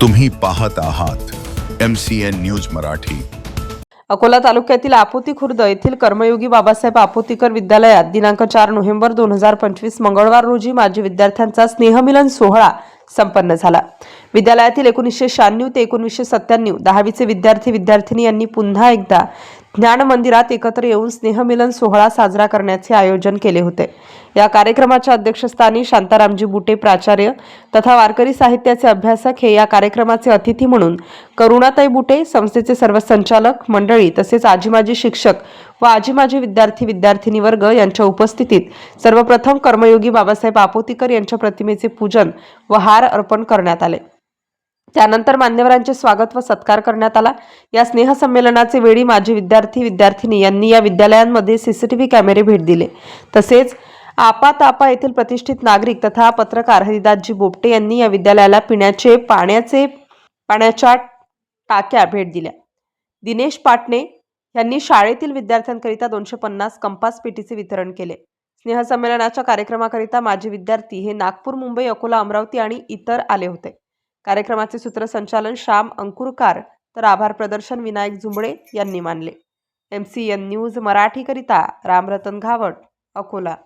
तुम्ही पाहत आहात M C N news Marathi. Akola तालुक्यातील आपोती खुर्द येथील कर्मयोगी बाबासाहेब आपोतीकर विद्यालयात दिनांक चार नोव्हेंबर दोन हजार पंचवीस मंगळवार रोजी माजी विद्यार्थ्यांचा स्नेहमिलन सोहळा संपन्न झाला. विद्यालयातील एकोणीसशे शहाण्णव ते एकोणीसशे सत्त्याण्णव दहावीचे विद्यार्थी विद्यार्थिनी यांनी पुन्हा एकदा ज्ञान मंदिरात एकत्र येऊन स्नेहमिलन सोहळा साजरा करण्याचे आयोजन केले होते. या कार्यक्रमाच्या अध्यक्षस्थानी शांतारामजी बुटे प्राचार्य तथा वारकरी साहित्याचे अभ्यासक हे या कार्यक्रमाचे अतिथी म्हणून करुणाताई बुटे संस्थेचे सर्व संचालक मंडळी तसेच आजी माजी शिक्षक व आजी माजी विद्यार्थी विद्यार्थिनी वर्ग यांच्या उपस्थितीत सर्वप्रथम कर्मयोगी बाबासाहेब आपोतीकर यांच्या प्रतिमेचे पूजन व हार अर्पण करण्यात आले. त्यानंतर मान्यवरांचे स्वागत व सत्कार करण्यात आला. या स्नेहसंमेलनाचे वेळी माजी विद्यार्थी विद्यार्थिनी यांनी या विद्यालयांमध्ये सीसीटीव्ही कॅमेरे भेट दिले. तसेच आपा तापा येथील प्रतिष्ठित नागरिक तथा पत्रकार हरिदासजी बोपटे यांनी या विद्यालयाला पिण्याचे पाण्याचे पाण्याच्या टाक्या भेट दिल्या. दिनेश पाटणे यांनी शाळेतील विद्यार्थ्यांकरिता दोनशे पन्नास कंपास पेटीचे वितरण केले. स्नेहसंमेलनाच्या कार्यक्रमाकरिता माजी विद्यार्थी हे नागपूर मुंबई अकोला अमरावती आणि इतर आले होते. कार्यक्रमाचे सूत्रसंचालन श्याम अंकुरकार तर आभार प्रदर्शन विनायक झुंबळे यांनी मानले. एम सी एन न्यूज मराठीकरिता रामरतन घावट अकोला.